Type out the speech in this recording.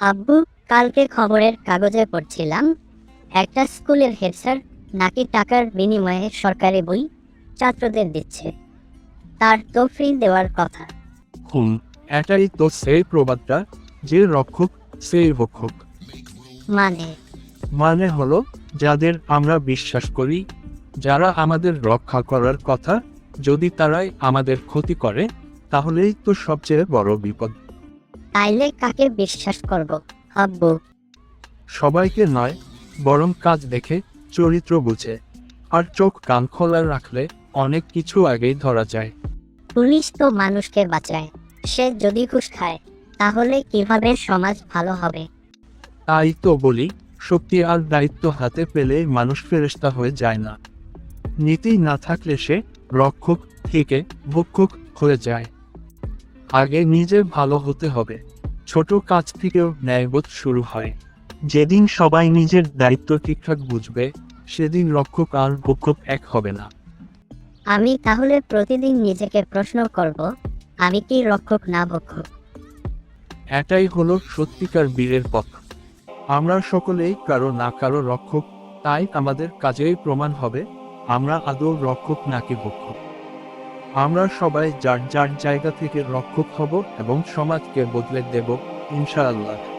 আব্বু কালকে খবরের কাগজে পড়ছিলাম। একটা স্কুলের হেড স্যার নাকি টাকার বিনিময়ে সরকারি বই ছাত্রদের দিচ্ছে। তার তো ফ্রি দেওয়ার কথা। হুম এটাই তো সেই প্রবাদটা যে রক্ষক সেই ভক্ষক। মানে? মানে হলো যাদের আমরা বিশ্বাস করি যারা আমাদের রক্ষা করার কথা যদি তারাই আমাদের ক্ষতি করে তাহলেই তো সবচেয়ে বড় বিপদ। তাইলে কাকে বিশ্বাস করব? আব্বু। সবাইকে নয় বরং কাজ দেখে চরিত্র বুঝে। আর চোখ কান খোলা রাখলে অনেক কিছু আগেই ধরা যায়। পুলিশ তো মানুষকে বাঁচায়। সে যদি ঘুষ খায় তাহলে কীভাবে সমাজ ভালো হবে? তাই তো বলি শক্তি আর দায়িত্ব হাতে পেলে মানুষ ফেরেস্তা হয়ে যায় না। নীতি না থাকলে সে রক্ষক থেকে ভক্ষক হয়ে যায়। আগে নিজে ভালো হতে হবে। ছোট কাজ থেকেও ন্যায়বোধ শুরু হয়। যেদিন সবাই নিজের দায়িত্ব ঠিকঠাক বুঝবে সেদিন রক্ষক আর ভক্ষক এক হবে না। আমি তাহলে প্রতিদিন নিজেকে প্রশ্ন করব আমি কি রক্ষক না ভক্ষক এটাই হলো সত্যিকার বীরের পথ। আমরা সকলেই কারও না কারও রক্ষক তাই আমাদের কাজেই প্রমাণ হবে আমরা আদৌ রক্ষক নাকি ভক্ষক আমরা সবাই যার যার জায়গা থেকে রক্ষক হব এবং সমাজকে বদলে দেব ইনশাআল্লাহ।